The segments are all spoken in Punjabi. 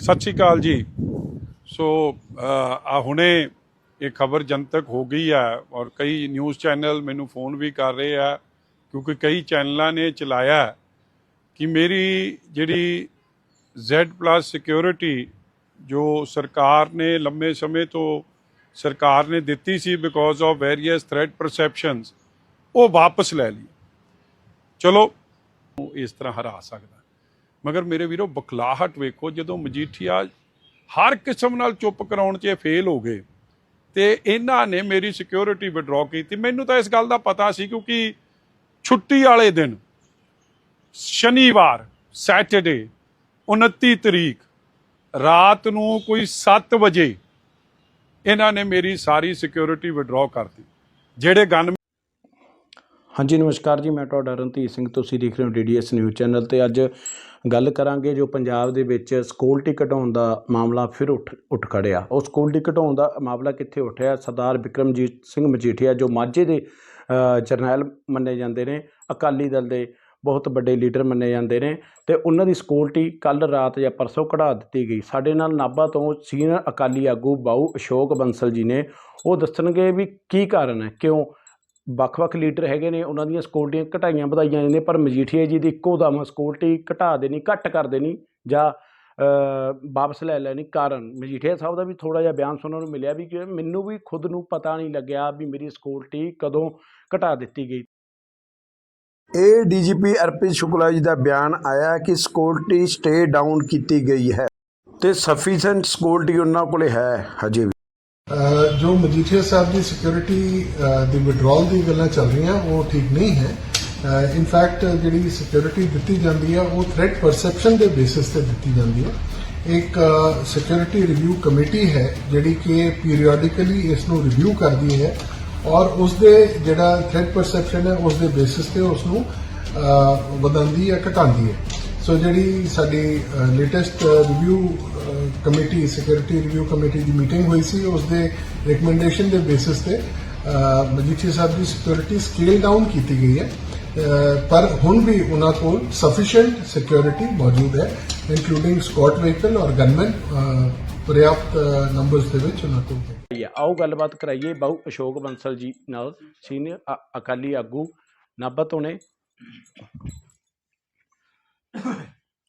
ਸਤਿ ਸ਼੍ਰੀ ਅਕਾਲ ਜੀ। ਸੋ ਆ ਹੁਣੇ ਇਹ ਖਬਰ ਜਨਤਕ ਹੋ ਗਈ ਹੈ ਔਰ ਕਈ ਨਿਊਜ਼ ਚੈਨਲ ਮੈਨੂੰ ਫੋਨ ਵੀ ਕਰ ਰਹੇ ਆ, ਕਿਉਂਕਿ ਕਈ ਚੈਨਲਾਂ ਨੇ ਚਲਾਇਆ ਕਿ ਮੇਰੀ ਜਿਹੜੀ Z+ ਸਿਕਿਉਰਿਟੀ ਜੋ ਸਰਕਾਰ ਨੇ ਲੰਮੇ ਸਮੇਂ ਤੋਂ ਸਰਕਾਰ ਨੇ ਦਿੱਤੀ ਸੀ because of various threat perceptions ਉਹ ਵਾਪਸ ਲੈ ਲਈ। ਚਲੋ, ਇਸ ਤਰ੍ਹਾਂ ਹਰਾ ਸਕਦਾ। ਮਗਰ ਮੇਰੇ ਵੀਰੋ ਬਖਲਾਹਟ ਵੇਖੋ, ਜਦੋਂ ਮਜੀਠੀਆ ਹਰ ਕਿਸਮ ਨਾਲ ਚੁੱਪ ਕਰਾਉਣ 'ਚ ਫੇਲ ਹੋ ਗਏ ਤੇ ਇਹਨਾਂ ਨੇ ਮੇਰੀ ਸਿਕਿਉਰਿਟੀ ਵਿਡਰਾਅ ਕੀਤੀ। ਮੈਨੂੰ ਤਾਂ ਇਸ ਗੱਲ ਦਾ ਪਤਾ ਸੀ ਕਿਉਂਕਿ ਛੁੱਟੀ ਵਾਲੇ ਦਿਨ, ਸ਼ਨੀਵਾਰ ਸੈਟਰਡੇ 29 ਤਰੀਕ, ਰਾਤ ਨੂੰ ਕੋਈ 7 ਵਜੇ ਇਹਨਾਂ ਨੇ ਮੇਰੀ ਸਾਰੀ ਸਿਕਿਉਰਿਟੀ ਵਿਡਰਾਅ ਕਰਤੀ। ਜਿਹੜੇ ਗਨ ਹਾਂਜੀ, ਨਮਸਕਾਰ ਜੀ, ਮੈਂ ਤੁਹਾਡਾ ਰਣਧੀਰ ਸਿੰਘ, ਤੁਸੀਂ ਦੇਖ ਰਹੇ ਹੋ ਡੀਡੀਐਸ ਨਿਊਜ਼ ਚੈਨਲ ਤੇ ਅੱਜ ਗੱਲ ਕਰਾਂਗੇ ਜੋ ਪੰਜਾਬ ਦੇ ਵਿੱਚ ਸਕੂਲ ਟਿਕਟ ਘਟਾਉਣ ਦਾ ਮਾਮਲਾ ਫਿਰ ਉੱਠ ਉੱਠ ਖੜਿਆ। ਉਹ ਸਕੂਲ ਟਿਕਟ ਘਟਾਉਣ ਦਾ ਮਾਮਲਾ ਕਿੱਥੇ ਉੱਠਿਆ? ਸਰਦਾਰ ਵਿਕਰਮਜੀਤ ਸਿੰਘ ਮਜੀਠੀਆ, ਜੋ ਮਾਝੇ ਦੇ ਜਰਨੈਲ ਮੰਨੇ ਜਾਂਦੇ ਨੇ, ਅਕਾਲੀ ਦਲ ਦੇ ਬਹੁਤ ਵੱਡੇ ਲੀਡਰ ਮੰਨੇ ਜਾਂਦੇ ਨੇ ਤੇ ਉਹਨਾਂ ਦੀ ਸਕਿਉਰਟੀ ਕੱਲ ਰਾਤ ਜਾਂ ਪਰਸੋਂ ਕਢਾ ਦਿੱਤੀ ਗਈ। ਸਾਡੇ ਨਾਲ ਨਾਭਾ ਤੋਂ ਸੀਨੀਅਰ ਅਕਾਲੀ ਆਗੂ ਬਾਊ ਅਸ਼ੋਕ ਬੰਸਲ ਜੀ ਨੇ। ਉਹ ਦੱਸਣਗੇ ਵੀ ਕੀ ਕਾਰਨ ਹੈ? ਕਿਉਂ ਵੱਖ-ਵੱਖ ਲੀਡਰ ਹੈਗੇ ਨੇ, ਉਹਨਾਂ ਦੀਆਂ ਸਕਿਉਰਟੀਆਂ ਘਟਾਈਆਂ ਵਧਾਈਆਂ ਜਾਂਦੀਆਂ ਪਰ ਮਜੀਠੀਆ ਜੀ ਦੀ ਇੱਕੋ ਦਮ ਸਕਿਉਰਟੀ ਘਟਾ ਦੇਣੀ, ਘੱਟ ਕਰ ਦੇਣੀ ਜਾਂ ਵਾਪਸ ਲੈ ਲੈਣੀ ਕਾਰਨ। ਮਜੀਠੀਆ ਸਾਹਿਬ ਦਾ ਵੀ ਥੋੜਾ ਜਿਹਾ ਬਿਆਨ ਸੁਣਨ ਨੂੰ ਮਿਲਿਆ ਵੀ ਕਿ ਮੈਨੂੰ ਵੀ ਖੁਦ ਨੂੰ ਪਤਾ ਨਹੀਂ ਲੱਗਿਆ ਵੀ ਮੇਰੀ ਸਕਿਉਰਟੀ ਕਦੋਂ ਘਟਾ ਦਿੱਤੀ ਗਈ। ਇਹ ਡੀਜੀਪੀ ਅਰਪਿਤ ਸ਼ੁਕਲਾ ਜੀ ਦਾ ਬਿਆਨ ਆਇਆ ਕਿ ਸਿਕਿਉਰਿਟੀ ਸਟੇ ਡਾਊਨ ਕੀਤੀ ਗਈ ਹੈ। ਤੇ ਸਫੀਸ਼ੀਐਂਟ ਸਿਕਿਉਰਿਟੀ ਉਹਨਾਂ ਕੋਲੇ ਹੈ, ਹਜੇ ਵੀ। ਜੋ ਮਜੀਠੀਆ ਸਾਹਿਬ ਦੀ ਸਿਕਿਉਰਿਟੀ ਦੀ ਵਿਡਰਾਲ ਦੀ ਗੱਲਾਂ ਚੱਲ ਰਹੀਆਂ, ਉਹ ਠੀਕ ਨਹੀਂ ਹੈ। ਇਨ ਫੈਕਟ ਜਿਹੜੀ ਸਿਕਿਉਰਿਟੀ ਦਿੱਤੀ ਜਾਂਦੀ ਹੈ, ਉਹ ਥ੍ਰੈਟ ਪਰਸੈਪਸ਼ਨ ਦੇ ਬੇਸਿਸ ਤੇ ਦਿੱਤੀ ਜਾਂਦੀ ਹੈ। ਇੱਕ ਸਿਕਿਉਰਿਟੀ ਰਿਵਿਊ ਕਮੇਟੀ ਹੈ, ਜਿਹੜੀ ਕਿ ਪੀਰੀਓਡਿਕਲੀ ਇਸ ਨੂੰ ਰਿਵਿਊ ਕਰਦੀ ਹੈ ਔਰ ਉਸ ਦੇ ਜਿਹੜਾ ਥ੍ਰੈਟ ਪਰਸੈਪਸ਼ਨ ਹੈ ਉਸ ਦੇ ਬੇਸਿਸ ਤੇ ਉਸ ਨੂੰ ਵਧਾਉਂਦੀ ਹੈ, ਘਟਾਉਂਦੀ ਹੈ। ਸੋ ਜਿਹੜੀ ਸਾਡੀ latest review committee security review committee ਦੀ ਮੀਟਿੰਗ ਹੋਈ ਸੀ। ਉਸ ਦੇ ਰეკਮੈਂਡੇਸ਼ਨ ਦੇ ਬੇਸਿਸ ਤੇ ਅਹ, ਮਜੀਠੀਆ ਸਾਹਿਬ ਦੀ ਸਿਕਿਉਰਿਟੀ ਸਕੇਲ ਡਾਊਨ ਕੀਤੀ ਗਈ ਹੈ। ਪਰ ਹੁਣ ਵੀ ਉਹਨਾਂ ਕੋਲ ਸਫੀਸ਼ੀਐਂਟ ਸਿਕਿਉਰਿਟੀ ਮੌਜੂਦ ਹੈ ਇਨਕਲੂਡਿੰਗ ਸਕਾਟ ਵਹੀਕਲ ਔਰ ਗਨਮੈਨ ਪ੍ਰਿਆਪਤ ਨੰਬਰਸ ਦੇ ਵਿੱਚ ਉਹਨਾਂ ਕੋਲ। ਹੈ। ਆਓ ਗੱਲਬਾਤ ਕਰਾਈਏ ਬਾਊ ਅਸ਼ੋਕ ਬੰਸਲ ਜੀ ਨਾਲ ਸੀਨੀਅਰ ਅਕਾਲੀ ਆਗੂ ਨਾਭਾ ਤੋਂ ਨੇ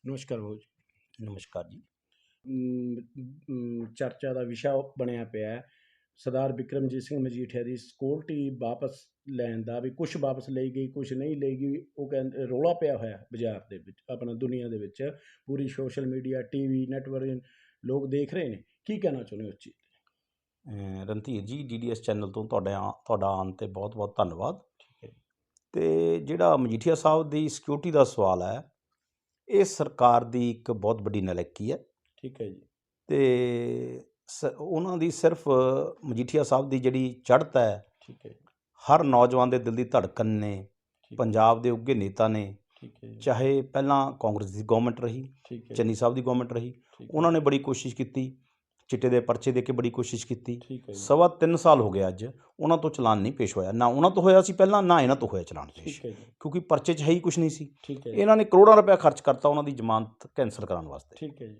ਨਮਸਕਾਰ ਜੀ। ਨਮਸਕਾਰ ਜੀ। ਚਰਚਾ ਦਾ ਵਿਸ਼ਾ ਬਣਿਆ ਪਿਆ ਹੈ। ਸਰਦਾਰ ਵਿਕਰਮਜੀਤ ਸਿੰਘ ਮਜੀਠੀਆ ਦੀ ਸਕਿਉਰਟੀ ਵਾਪਸ ਲੈਣ ਦਾ ਵੀ ਕੁਝ ਵਾਪਸ ਲਈ ਗਈ ਕੁਝ ਨਹੀਂ ਲਈ ਗਈ ਉਹ ਕਹਿੰਦੇ ਰੋਲਾ ਪਿਆ ਹੋਇਆ ਹੈ ਬਾਜ਼ਾਰ ਦੇ ਵਿੱਚ ਆਪਣਾ ਦੁਨੀਆ ਦੇ ਵਿੱਚ। ਪੂਰੀ ਸੋਸ਼ਲ ਮੀਡੀਆ ਟੀਵੀ ਨੈਟਵਰਕ ਲੋਕ ਦੇਖ ਰਹੇ ਨੇ। ਕੀ ਕਹਿਣਾ ਚਾਹੁੰਦੇ ਹੋ ਚੀਜ਼ ਰਣਧੀਰ ਜੀ ਡੀਡੀਐਸ ਚੈਨਲ ਤੋਂ ਤੁਹਾਡੇ ਤੁਹਾਡਾ ਆਉਣ ਤੇ ਬਹੁਤ-ਬਹੁਤ ਧੰਨਵਾਦ। ਤੇ ਜਿਹੜਾ ਮਜੀਠੀਆ ਸਾਹਿਬ ਦੀ ਸਿਕਿਉਰਿਟੀ ਦਾ ਸਵਾਲ ਹੈ ਇਹ ਸਰਕਾਰ ਦੀ ਇੱਕ ਬਹੁਤ ਵੱਡੀ ਨਲਾਇਕੀ ਹੈ। ਠੀਕ ਹੈ ਜੀ ਤੇ ਉਹਨਾਂ ਦੀ ਸਿਰਫ ਮਜੀਠੀਆ ਸਾਹਿਬ ਦੀ ਜਿਹੜੀ ਚੜ੍ਹਤ ਹੈ ਠੀਕ ਹੈ ਹਰ ਨੌਜਵਾਨ ਦੇ ਦਿਲ ਦੀ ਧੜਕਨ ਨੇ ਪੰਜਾਬ ਦੇ ਉੱਘੇ ਨੇਤਾ ਨੇ ਠੀਕ ਹੈ ਜੀ, ਚਾਹੇ ਪਹਿਲਾਂ ਕਾਂਗਰਸ ਦੀ ਗਵਰਨਮੈਂਟ ਰਹੀ ਠੀਕ ਹੈ ਚੰਨੀ ਸਾਹਿਬ ਦੀ ਗਵਰਨਮੈਂਟ ਰਹੀ ਉਹਨਾਂ ਨੇ ਬੜੀ ਕੋਸ਼ਿਸ਼ ਕੀਤੀ ਚਿੱਟੇ ਦੇ ਪਰਚੇ ਦੇ ਕੇ ਬੜੀ ਕੋਸ਼ਿਸ਼ ਕੀਤੀ ਸਵਾ 3 ਸਾਲ ਹੋ ਗਏ ਅੱਜ ਉਹਨਾਂ ਤੋਂ ਚਲਾਨ ਨਹੀਂ ਪੇਸ਼ ਹੋਇਆ ਨਾ ਉਹਨਾਂ ਤੋਂ ਹੋਇਆ ਸੀ ਪਹਿਲਾਂ ਨਾ ਇਹਨਾਂ ਤੋਂ ਹੋਇਆ ਚਲਾਨ ਪੇਸ਼ ਕਿਉਂਕਿ ਪਰਚੇ 'ਚ ਹੈ ਹੀ ਕੁਝ ਨਹੀਂ ਸੀ ਇਹਨਾਂ ਨੇ ਕਰੋੜਾਂ ਰੁਪਏ ਖਰਚ ਕਰਤਾ ਉਹਨਾਂ ਦੀ ਜ਼ਮਾਨਤ ਕੈਂਸਲ ਕਰਾਉਣ ਵਾਸਤੇ ਠੀਕ ਹੈ ਜੀ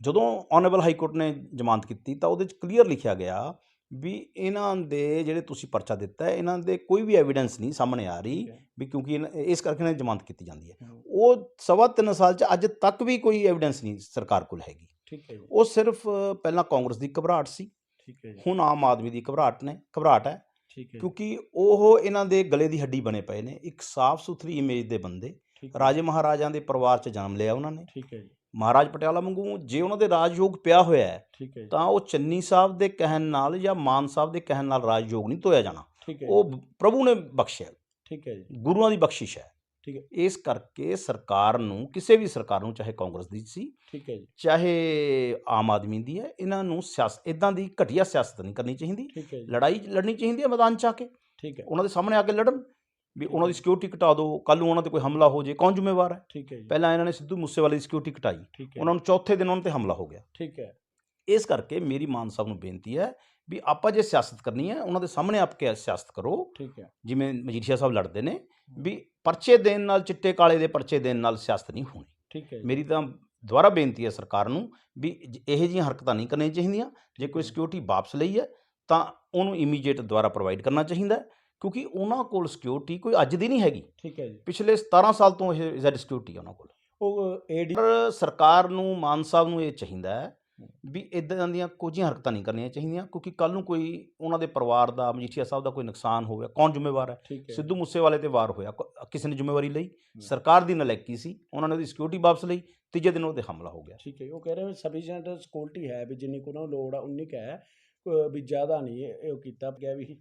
ਜਦੋਂ ਆਨਰੇਬਲ ਹਾਈ ਕੋਰਟ ਨੇ ਜ਼ਮਾਨਤ ਕੀਤੀ ਤਾਂ ਉਹਦੇ 'ਚ ਕਲੀਅਰ ਲਿਖਿਆ ਗਿਆ ਵੀ ਇਹਨਾਂ ਦੇ ਜਿਹੜੇ ਤੁਸੀਂ ਪਰਚਾ ਦਿੱਤਾ ਹੈ ਇਹਨਾਂ ਦੇ ਕੋਈ ਵੀ ਐਵੀਡੈਂਸ ਨਹੀਂ ਸਾਹਮਣੇ ਆ ਰਹੀ। ਵੀ ਕਿਉਂਕਿ ਇਸ ਕਰਕੇ ਇਹਨਾਂ ਦੀ ਜ਼ਮਾਨਤ ਕੀਤੀ ਜਾਂਦੀ ਹੈ। ਉਹ ਸਵਾ 3 ਸਾਲ 'ਚ ਅੱਜ ਤੱਕ ਵੀ ਕੋਈ ਐਵੀਡੈਂਸ ਨਹੀਂ ਸਰਕਾਰ ਕੋਲ ਹੈਗੀ। ਠੀਕ ਹੈ ਜੀ। ਉਹ ਸਿਰਫ ਪਹਿਲਾਂ ਕਾਂਗਰਸ ਦੀ ਘਬਰਾਹਟ ਸੀ ਠੀਕ ਹੈ ਜੀ। ਹੁਣ ਆਮ ਆਦਮੀ ਦੀ ਘਬਰਾਹਟ ਨੇ ਘਬਰਾਹਟ ਹੈ। ਠੀਕ ਹੈ ਜੀ, ਕਿਉਂਕਿ ਉਹ ਇਹਨਾਂ ਦੇ ਗਲੇ ਦੀ ਹੱਡੀ ਬਣੇ ਪਏ ਨੇ ਇੱਕ ਸਾਫ਼ ਸੁਥਰੀ ਇਮੇਜ ਦੇ ਬੰਦੇ ਰਾਜੇ ਮਹਾਰਾਜਾਂ ਦੇ ਪਰਿਵਾਰ 'ਚ ਜਨਮ ਲਿਆ ਉਹਨਾਂ ਨੇ। ਠੀਕ ਹੈ ਜੀ। ਮਹਾਰਾਜ ਪਟਿਆਲਾ ਵਾਂਗੂ ਜੇ ਉਹਨਾਂ ਦੇ ਰਾਜਯੋਗ ਪਿਆ ਹੋਇਆ ਹੈ ਠੀਕ ਹੈ ਜੀ, ਤਾਂ ਉਹ ਚੰਨੀ ਸਾਹਿਬ ਦੇ ਕਹਿਣ ਨਾਲ ਜਾਂ ਮਾਨ ਸਾਹਿਬ ਦੇ ਕਹਿਣ ਨਾਲ ਰਾਜਯੋਗ ਨਹੀਂ ਧੋਇਆ ਜਾਣਾ। ਠੀਕ ਹੈ ਉਹ ਪ੍ਰਭੂ ਨੇ ਬਖਸ਼ਿਆ। ਠੀਕ ਹੈ ਜੀ। ਗੁਰੂਆਂ ਦੀ ਬਖਸ਼ਿਸ਼ ਹੈ। ਠੀਕ ਹੈ। ਇਸ ਕਰਕੇ ਸਰਕਾਰ ਨੂੰ ਕਿਸੇ ਵੀ ਸਰਕਾਰ ਨੂੰ ਚਾਹੇ ਕਾਂਗਰਸ ਦੀ ਸੀ ਠੀਕ ਹੈ ਜੀ। ਚਾਹੇ ਆਮ ਆਦਮੀ ਦੀ ਹੈ ਇਹਨਾਂ ਨੂੰ ਸਿਆਸਤ ਇਦਾਂ ਦੀ ਘਟੀਆ ਸਿਆਸਤ ਨਹੀਂ ਕਰਨੀ ਚਾਹੀਦੀ। ਠੀਕ ਹੈ ਜੀ। ਲੜਾਈ ਲੜਨੀ ਚਾਹੀਦੀ ਹੈ ਮੈਦਾਨ 'ਚ ਆ ਕੇ। ਠੀਕ ਹੈ। ਉਹਨਾਂ ਦੇ ਸਾਹਮਣੇ ਆ ਕੇ ਲੜਨ। ਵੀ ਉਹਨਾਂ ਦੀ ਸਿਕਿਉਰਿਟੀ ਘਟਾ ਦਿਓ ਕੱਲ ਨੂੰ ਉਹਨਾਂ ਤੇ ਕੋਈ ਹਮਲਾ ਹੋ ਜੇ ਕੌਣ ਜ਼ਿੰਮੇਵਾਰ ਹੈ? ਠੀਕ ਹੈ ਜੀ। ਪਹਿਲਾਂ ਇਹਨਾਂ ਨੇ ਸਿੱਧੂ ਮੂਸੇਵਾਲੇ ਦੀ ਸਿਕਿਉਰਿਟੀ ਘਟਾਈ। ਉਹਨਾਂ ਨੂੰ ਚੌਥੇ ਦਿਨ ਉਹਨਾਂ ਤੇ ਹਮਲਾ ਹੋ ਗਿਆ। ਠੀਕ ਹੈ। ਇਸ ਕਰਕੇ ਮੇਰੀ ਮਾਨ ਸਾਹਿਬ ਨੂੰ ਬੇਨਤੀ ਹੈ ਵੀ ਆਪਾਂ ਜੇ ਸਿਆਸਤ ਕਰਨੀ ਹੈ ਉਹਨਾਂ ਦੇ ਸਾਹਮਣੇ ਆਪ ਕੇ ਸਿਆਸਤ ਕਰੋ। ਠੀਕ ਹੈ। ਜਿਵੇਂ ਮਜੀਠੀਆ ਸਾਹਿਬ ਲੜਦੇ ਨੇ ਵੀ ਪਰਚੇ ਦੇਣ ਨਾਲ ਚਿੱਟੇ ਕਾਲੇ ਦੇ ਪਰਚੇ ਦੇਣ ਨਾਲ ਸਿਆਸਤ ਨਹੀਂ ਹੋਣੀ। ਠੀਕ ਹੈ ਮੇਰੀ ਤਾਂ ਦੁਬਾਰਾ ਬੇਨਤੀ ਹੈ ਸਰਕਾਰ ਨੂੰ ਵੀ ਇਹੋ ਜਿਹੀਆਂ ਹਰਕਤਾਂ ਨਹੀਂ ਕਰਨੀਆਂ ਚਾਹੀਦੀਆਂ। ਜੇ ਕੋਈ ਸਿਕਿਉਰਿਟੀ ਵਾਪਸ ਲਈ ਹੈ ਤਾਂ ਉਹਨੂੰ ਇਮੀਡੀਏਟ ਦੁਬਾਰਾ ਪ੍ਰੋਵਾਈਡ ਕਰਨਾ ਚਾਹੀਦਾ ਹੈ, ਕਿਉਂਕਿ ਉਹਨਾਂ ਕੋਲ ਸਿਕਿਉਰਿਟੀ ਕੋਈ ਅੱਜ ਦੀ ਨਹੀਂ ਹੈਗੀ। ਠੀਕ ਹੈ ਜੀ। ਪਿਛਲੇ 17 ਸਾਲ ਤੋਂ ਇਹ ਜ਼ੈਡ ਸਿਕਿਉਰਿਟੀ ਉਹਨਾਂ ਕੋਲ। ਉਹ ਏਡੀ ਪਰ ਸਰਕਾਰ ਨੂੰ ਮਾਨ ਸਾਹਿਬ ਨੂੰ ਇਹ ਚਾਹੀਦਾ ਹੈ ਵੀ ਇਦਾਂ ਦੀਆਂ ਕੁਝ ਹਰਕਤਾਂ ਨਹੀਂ ਕਰਨੀਆਂ ਚਾਹੀਦੀਆਂ ਕਿਉਂਕਿ ਕੱਲ ਨੂੰ ਕੋਈ ਉਹਨਾਂ ਦੇ ਪਰਿਵਾਰ ਦਾ ਮਜੀਠੀਆ ਸਾਹਿਬ ਦਾ ਕੋਈ ਨੁਕਸਾਨ ਹੋਵੇ ਕੌਣ ਜ਼ਿੰਮੇਵਾਰ ਹੈ? ਸਿੱਧੂ ਮੂਸੇਵਾਲੇ ਤੇ ਵਾਰ ਹੋਇਆ ਕਿਸੇ ਨੇ ਜ਼ਿੰਮੇਵਾਰੀ ਲਈ ਸਰਕਾਰ ਦੀ ਨਲਾਇਕੀ ਸੀ ਉਹਨਾਂ ਨੇ ਉਹਦੀ ਸਿਕਿਉਰਿਟੀ ਵਾਪਸ ਲਈ ਤੀਜੇ ਦਿਨ ਉਹਦੇ ਹਮਲਾ ਹੋ ਗਿਆ। ਠੀਕ ਹੈ ਉਹ ਕਹਿ ਰਹੇ ਸਫੀਸ਼ੀਐਂਟ ਸਿਕਿਉਰਿਟੀ ਹੈ ਵੀ ਜਿੰਨੀ ਕੋ ਉਹਨਾਂ ਨੂੰ ਲੋੜ ਆ ਉਨੀ ਕੁ ਹੈ ਵੀ ਜ਼ਿਆਦਾ ਨਹੀਂ ਇਹ ਉਹ ਕੀਤਾ ਗਿਆ ਵੀ।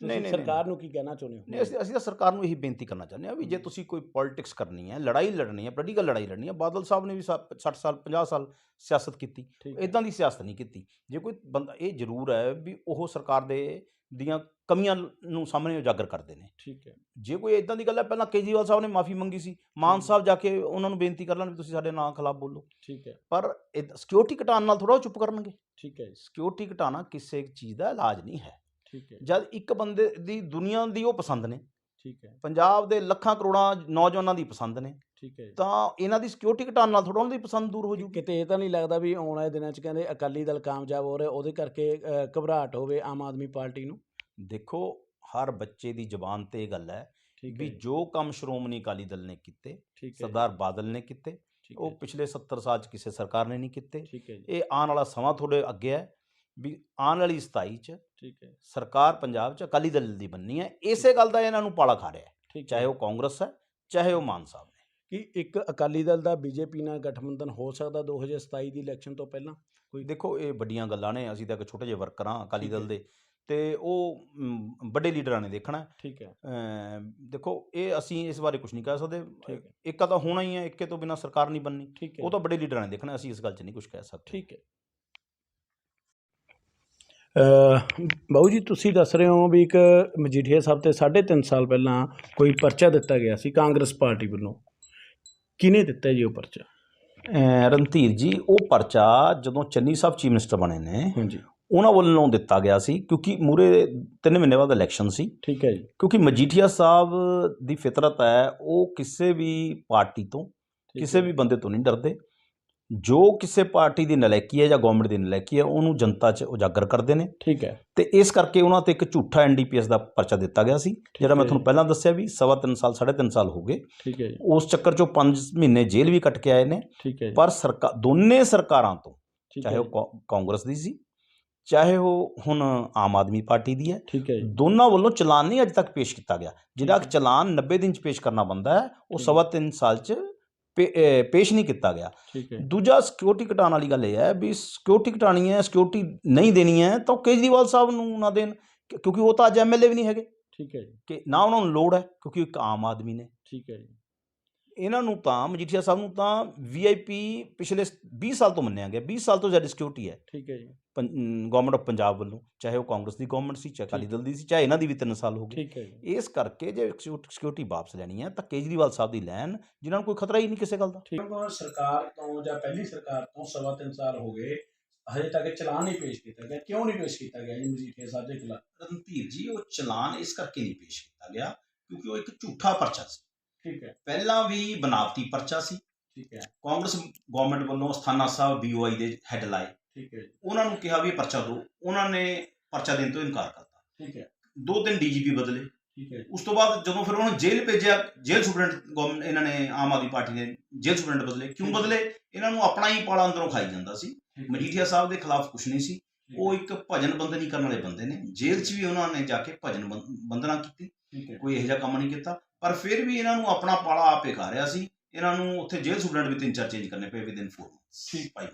ਤੁਸੀਂ ਨਹੀਂ, ਸਰਕਾਰ ਨੂੰ ਕੀ ਕਹਿਣਾ ਚਾਹੁੰਦੇ ਹੋ? ਨਹੀਂ ਅਸੀਂ ਅਸੀਂ ਤਾਂ ਸਰਕਾਰ ਨੂੰ ਇਹੀ ਬੇਨਤੀ ਕਰਨਾ ਚਾਹੁੰਦੇ ਹਾਂ ਵੀ ਜੇ ਤੁਸੀਂ ਕੋਈ ਪੋਲਿਟਿਕਸ ਕਰਨੀ ਹੈ ਲੜਾਈ ਲੜਨੀ ਹੈ ਪੋਲੀਟੀਕਲ ਲੜਾਈ ਲੜਨੀ ਹੈ ਬਾਦਲ ਸਾਹਿਬ ਨੇ ਵੀ ਸਾ- 60 ਸਾਲ 50 ਸਾਲ ਸਿਆਸਤ ਕੀਤੀ ਇਦਾਂ ਦੀ ਸਿਆਸਤ ਨਹੀਂ ਕੀਤੀ। ਜੇ ਕੋਈ ਬੰਦਾ ਇਹ ਜ਼ਰੂਰ ਹੈ ਵੀ ਉਹ ਸਰਕਾਰ ਦੇ ਦੀਆਂ ਕਮੀਆਂ ਨੂੰ ਸਾਹਮਣੇ ਉਜਾਗਰ ਕਰਦੇ ਨੇ। ਠੀਕ ਹੈ। ਜੇ ਕੋਈ ਇਦਾਂ ਦੀ ਗੱਲ ਹੈ ਪਹਿਲਾਂ ਕੇਜਰੀਵਾਲ ਸਾਹਿਬ ਨੇ ਮਾਫੀ ਮੰਗੀ ਸੀ ਮਾਨ ਸਾਹਿਬ ਜਾ ਕੇ ਉਹਨਾਂ ਨੂੰ ਬੇਨਤੀ ਕਰ ਲੈਣ ਵੀ ਤੁਸੀਂ ਸਾਡੇ ਨਾਂ ਖਿਲਾਫ ਬੋਲੋ। ਠੀਕ ਹੈ। ਪਰ ਸਿਕਿਉਰਿਟੀ ਘਟਾਉਣ ਨਾਲ ਥੋੜਾ ਚੁੱਪ ਕਰਨਗੇ। ਠੀਕ ਹੈ ਸਿਕਿਉਰਿਟੀ ਘਟਾਉਣਾ ਕਿਸੇ ਚੀਜ਼ ਦਾ ਇਲਾਜ ਨਹੀਂ ਹੈ। ਠੀਕ ਹੈ। ਜਦ ਇੱਕ ਬੰਦੇ ਦੀ ਦੁਨੀਆ ਦੀ ਉਹ ਪਸੰਦ ਨੇ ਠੀਕ ਹੈ। ਪੰਜਾਬ ਦੇ ਲੱਖਾਂ ਕਰੋੜਾਂ ਨੌਜਵਾਨਾਂ ਦੀ ਪਸੰਦ ਨੇ ਠੀਕ ਹੈ। ਜੀ। ਤਾਂ ਇਹਨਾਂ ਦੀ ਸਿਕਿਉਰਿਟੀ ਘਟਾਉਣ ਨਾਲ ਥੋੜਾ ਉਹਨਾਂ ਦੀ ਪਸੰਦ ਦੂਰ ਹੋ ਜੂਗੀ। ਕਿਤੇ ਇਹ ਤਾਂ ਨਹੀਂ ਲੱਗਦਾ ਵੀ ਆਉਣ ਵਾਲੇ ਦਿਨਾਂ 'ਚ ਕਹਿੰਦੇ ਅਕਾਲੀ ਦਲ ਕਾਮਯਾਬ ਹੋ ਰਿਹਾ ਉਹਦੇ ਕਰਕੇ ਘਬਰਾਹਟ ਹੋਵੇ ਆਮ ਆਦਮੀ ਪਾਰਟੀ ਨੂੰ? ਦੇਖੋ ਹਰ ਬੱਚੇ ਦੀ ਜ਼ੁਬਾਨ ਤੇ ਇਹ ਗੱਲ ਹੈ ਵੀ ਜੋ ਕੰਮ ਸ਼੍ਰੋਮਣੀ ਅਕਾਲੀ ਦਲ ਨੇ ਕੀਤੇ ਸਰਦਾਰ ਬਾਦਲ ਨੇ ਕੀਤੇ ਉਹ ਪਿਛਲੇ 70 ਸਾਲ ਚ ਕਿਸੇ ਸਰਕਾਰ ਨੇ ਨਹੀਂ ਕੀਤੇ। ਜੀ। ਇਹ ਆਉਣ ਵਾਲਾ ਸਮਾਂ ਤੁਹਾਡੇ ਅੱਗੇ ਹੈ ਵੀ ਆਉਣ ਵਾਲੀ 27 ਚ ਠੀਕ ਹੈ। ਸਰਕਾਰ ਪੰਜਾਬ ਚ ਅਕਾਲੀ ਦਲ ਦੀ ਬੰਨੀ ਹੈ ਇਸੇ ਗੱਲ ਦਾ ਇਹਨਾਂ ਨੂੰ ਪਾਲਾ ਖਾ ਰਿਹਾ ਹੈ ਠੀਕ ਚਾਹੇ ਉਹ ਕਾਂਗਰਸ ਹੈ ਚਾਹੇ ਉਹ ਮਾਨ ਸਾਹਿਬ ਨੇ। ਕਿ ਇੱਕ ਅਕਾਲੀ ਦਲ ਦਾ ਬੀਜੇਪੀ ਨਾਲ ਗਠਬੰਧਨ ਹੋ ਸਕਦਾ 2027 ਦੀ ਇਲੈਕਸ਼ਨ ਤੋਂ ਪਹਿਲਾਂ? ਦੇਖੋ ਇਹ ਵੱਡੀਆਂ ਗੱਲਾਂ ਨੇ ਅਸੀਂ ਤਾਂ ਇੱਕ ਛੋਟੇ ਜਿਹੇ ਵਰਕਰ ਹਾਂ ਅਕਾਲੀ। ਦਲ ਦੇ ਤੇ ਉਹ ਵੱਡੇ ਲੀਡਰਾਂ ਨੇ ਦੇਖਣਾ। ਠੀਕ ਹੈ। ਦੇਖੋ ਇਹ ਅਸੀਂ ਇਸ ਬਾਰੇ ਕੁਝ ਨਹੀਂ ਕਹਿ ਸਕਦੇ। ਇੱਕਾ ਤਾਂ ਹੋਣਾ ਹੀ ਹੈ ਇੱਕੇ ਤੋਂ ਬਿਨਾ ਸਰਕਾਰ ਨਹੀਂ ਬਣਨੀ ਉਹ ਤਾਂ ਵੱਡੇ ਲੀਡਰਾਂ ਨੇ ਦੇਖਣਾ ਅਸੀਂ ਇਸ ਗੱਲ 'ਚ ਨਹੀਂ ਕੁਝ ਕਹਿ ਸਕਦੇ। ਠੀਕ ਹੈ। ਬਾਊ ਜੀ ਤੁਸੀਂ ਦੱਸ ਰਹੇ ਹੋ ਵੀ ਇੱਕ ਮਜੀਠੀਆ ਸਾਹਿਬ ਤੇ 3.5 ਸਾਲ ਪਹਿਲਾਂ ਕੋਈ ਪਰਚਾ ਦਿੱਤਾ ਗਿਆ ਸੀ ਕਾਂਗਰਸ ਪਾਰਟੀ ਵੱਲੋਂ। ਕਿਹਨੇ ਦਿੱਤਾ ਜੀ ਉਹ ਪਰਚਾ? ਰਣਧੀਰ ਜੀ ਉਹ ਪਰਚਾ ਜਦੋਂ ਚੰਨੀ ਸਾਹਿਬ ਚੀਫ ਮਿਨਿਸਟਰ ਬਣੇ ਨੇ ਹਾਂਜੀ। ਉਹਨਾਂ ਵੱਲੋਂ ਦਿੱਤਾ ਗਿਆ ਸੀ ਕਿਉਂਕਿ ਮੂਰੇ 3 ਮਹੀਨੇ ਬਾਅਦ ਇਲੈਕਸ਼ਨ ਸੀ। ਠੀਕ ਹੈ ਜੀ। ਕਿਉਂਕਿ ਮਜੀਠੀਆ ਸਾਹਿਬ ਦੀ ਫਿਤਰਤ ਹੈ ਉਹ ਕਿਸੇ ਵੀ ਪਾਰਟੀ ਤੋਂ ਕਿਸੇ। ਵੀ ਬੰਦੇ ਤੋਂ ਨਹੀਂ ਡਰਦੇ। ਜੋ ਕਿਸੇ ਪਾਰਟੀ ਦੀ ਨਲਾਇਕੀ ਹੈ ਜਾਂ ਗਵਰਨਮੈਂਟ ਦੀ ਨਲਾਇਕੀ ਹੈ ਉਹਨੂੰ ਜਨਤਾ 'ਚ ਉਜਾਗਰ ਕਰਦੇ ਨੇ। ਠੀਕ ਹੈ। ਤੇ ਇਸ ਕਰਕੇ ਉਹਨਾਂ ਤੇ ਇੱਕ ਝੂਠਾ ਐਨਡੀਪੀਐਸ ਦਾ ਪਰਚਾ ਦਿੱਤਾ ਗਿਆ ਸੀ ਜਿਹੜਾ ਮੈਂ ਤੁਹਾਨੂੰ ਪਹਿਲਾਂ ਦੱਸਿਆ ਵੀ ਸਵਾ ਤਿੰਨ ਸਾਲ ਸਾਢੇ ਤਿੰਨ ਸਾਲ ਹੋ ਗਏ। ਠੀਕ ਹੈ ਜੀ। ਉਸ ਚੱਕਰ 'ਚੋਂ 5 ਮਹੀਨੇ ਜੇਲ੍ਹ ਵੀ ਕੱਟ ਕੇ ਆਏ ਨੇ। ਠੀਕ ਹੈ ਜੀ। ਪਰ ਸਰਕਾਰ ਦੋਨੇ ਸਰਕਾਰਾਂ ਤੋਂ ਚਾਹੇ ਉਹ ਕਾਂਗਰਸ ਦੀ ਸੀ ਚਾਹੇ ਉਹ ਹੁਣ ਆਮ ਆਦਮੀ ਪਾਰਟੀ ਦੀ ਹੈ ਠੀਕ ਹੈ ਜੀ। ਦੋਨਾਂ ਵੱਲੋਂ ਚਲਾਨ ਨਹੀਂ ਅੱਜ ਤੱਕ ਪੇਸ਼ ਕੀਤਾ ਗਿਆ। ਜਿਹੜਾ ਚਲਾਨ 90 ਦਿਨ 'ਚ ਪੇਸ਼ ਕਰਨਾ ਬੰਦਾ ਹੈ ਉਹ। ਸਵਾ ਤਿੰਨ ਸਾਲ 'ਚ ਪੇਸ਼ ਨਹੀਂ ਕੀਤਾ ਗਿਆ। ਠੀਕ ਹੈ। ਦੂਜਾ ਸਿਕਿਉਰਿਟੀ ਘਟਾਉਣ ਵਾਲੀ ਗੱਲ ਇਹ ਹੈ ਵੀ ਸਿਕਿਉਰਿਟੀ ਘਟਾਣੀ ਹੈ ਸਿਕਿਉਰਿਟੀ ਨਹੀਂ ਦੇਣੀ ਹੈ ਤਾਂ ਕੇਜਰੀਵਾਲ ਸਾਹਿਬ ਨੂੰ ਨਾ ਦੇਣ ਕਿਉਂਕਿ ਉਹ ਤਾਂ ਅੱਜ ਐਮਐਲਏ ਵੀ ਨਹੀਂ ਹੈਗੇ। ਠੀਕ ਹੈ ਜੀ। ਕਿ ਨਾ ਉਹਨਾਂ ਨੂੰ ਲੋੜ ਹੈ ਕਿਉਂਕਿ ਇੱਕ ਆਮ ਆਦਮੀ ਨੇ। ਠੀਕ ਹੈ ਜੀ। ਇਹਨਾਂ ਨੂੰ ਤਾਂ ਮਜੀਠੀਆ ਸਾਹਿਬ ਨੂੰ ਤਾਂ ਵੀਆਈਪੀ ਪਿਛਲੇ 20 ਸਾਲ ਤੋਂ ਮੰਨਿਆ ਗਿਆ। 20 ਸਾਲ ਤੋਂ ਜ਼ਿਆਦਾ ਸਿਕਿਉਰਿਟੀ ਹੈ। ਠੀਕ ਹੈ ਜੀ। ਗਵਰਨਮੈਂਟ ਆਫ ਪੰਜਾਬ ਵੱਲੋਂ ਚਾਹੇ ਉਹ ਕਾਂਗਰਸ ਦੀ ਗਵਰਨਮੈਂਟ ਸੀ ਚਾਹੇ ਅਕਾਲੀ ਦਲ ਦੀ ਸੀ ਚਾਹੇ ਇਹਨਾਂ ਦੀ ਵੀ 3 ਸਾਲ ਹੋ ਗਏ। ਇਸ ਕਰਕੇ ਜੇ ਸਿਕਿਉਰਿਟੀ ਵਾਪਸ ਲੈਣੀ ਹੈ ਤਾਂ ਕੇਜਰੀਵਾਲ ਸਾਹਿਬ ਦੀ ਲੈਣ ਜਿਨ੍ਹਾਂ ਨੂੰ ਕੋਈ ਖਤਰਾ ਹੀ ਨਹੀਂ ਕਿਸੇ ਗੱਲ ਦਾ। ਠੀਕ। ਸਰਕਾਰ ਤੋਂ ਜਾਂ ਪਹਿਲੀ ਸਰਕਾਰ ਤੋਂ ਸਵਾ ਤਿੰਨ ਸਾਲ ਹੋ ਗਏ ਹਜੇ ਤੱਕ ਚਲਾਨ ਨਹੀਂ ਪੇਸ਼ ਕੀਤਾ ਗਿਆ। ਕਿਉਂ ਨਹੀਂ ਪੇਸ਼ ਕੀਤਾ ਗਿਆ ਜੀ ਮਜੀਠੀਆ ਸਾਹਿਬ ਦੇ ਖਿਲਾਫ? ਰਣਧੀਰ ਜੀ ਉਹ ਚਲਾਨ ਇਸ ਕਰਕੇ ਨਹੀਂ ਪੇਸ਼ ਕੀਤਾ ਗਿਆ ਕਿਉਂਕਿ ਉਹ ਇੱਕ ਝੂਠਾ ਪਰਚਾ ਸੀ। ਠੀਕ ਹੈ। ਪਹਿਲਾਂ ਵੀ ਬਨਾਵਟੀ ਪਰਚਾ ਸੀ। ਠੀਕ ਹੈ। ਕਾਂਗਰਸ ਗਵਰਨਮੈਂਟ ਵੱਲੋਂ ਅਸਥਾਨਾ ਸਾਹਿਬ ਬੀਓਆਈ ਦੇ ਹੈੱਡ ਲਾਏ ਠੀਕ ਹੈ ਉਹਨਾਂ ਨੂੰ ਕਿਹਾ ਵੀ ਪਰਚਾ ਦਿਓ ਉਹਨਾਂ ਨੇ ਪਰਚਾ ਦੇਣ ਤੋਂ ਇਨਕਾਰ ਕਰਤਾ। ਠੀਕ ਹੈ। ਦੋ ਤਿੰਨ ਡੀਜੀਪੀ ਬਦਲੇ। ਠੀਕ ਹੈ। ਉਸ ਤੋਂ ਬਾਅਦ ਜਦੋਂ ਫਿਰ ਉਹਨਾਂ ਨੂੰ ਜੇਲ੍ਹ ਭੇਜਿਆ ਜੇਲ੍ਹ ਸੁਪਰਡੈਂਟ ਇਹਨਾਂ ਨੇ ਆਮ ਆਦਮੀ ਪਾਰਟੀ ਨੇ ਜੇਲ੍ਹ ਸੁਪਰਡੈਂਟ ਬਦਲੇ। ਕਿਉਂ ਬਦਲੇ? ਇਹਨਾਂ ਨੂੰ ਆਪਣਾ ਹੀ ਪਾਲਾ ਅੰਦਰੋਂ ਖਾਈ ਜਾਂਦਾ ਸੀ। ਮਜੀਠੀਆ ਸਾਹਿਬ ਦੇ ਖਿਲਾਫ ਕੁਝ ਨਹੀਂ ਸੀ। ਉਹ ਇੱਕ ਭਜਨ ਬੰਦਨੀ ਕਰਨ ਵਾਲੇ ਬੰਦੇ ਨੇ। ਜੇਲ੍ਹ 'ਚ ਵੀ ਉਹਨਾਂ ਨੇ ਜਾ ਕੇ ਭਜਨ ਬੰਦਨਾ ਕੀਤੀ। ਕੋਈ ਇਹੋ ਜਿਹਾ ਕੰਮ ਨਹੀਂ ਕੀਤਾ। ਪਰ ਫਿਰ ਵੀ ਇਹਨਾਂ ਨੂੰ ਆਪਣਾ ਪਾਲਾ ਆਪੇ ਖਾ ਰਿਹਾ ਸੀ। ਇਹਨਾਂ ਨੂੰ ਉੱਥੇ ਜੇਲ੍ਹ ਸੁਪਰਡੈਂਟ ਵੀ ਤਿੰਨ ਚਾਰ ਚੇਂਜ ਕਰਨੇ ਪਏ ਵਿਦਿਨ 4 ਠੀਕ। ਭਾਈ।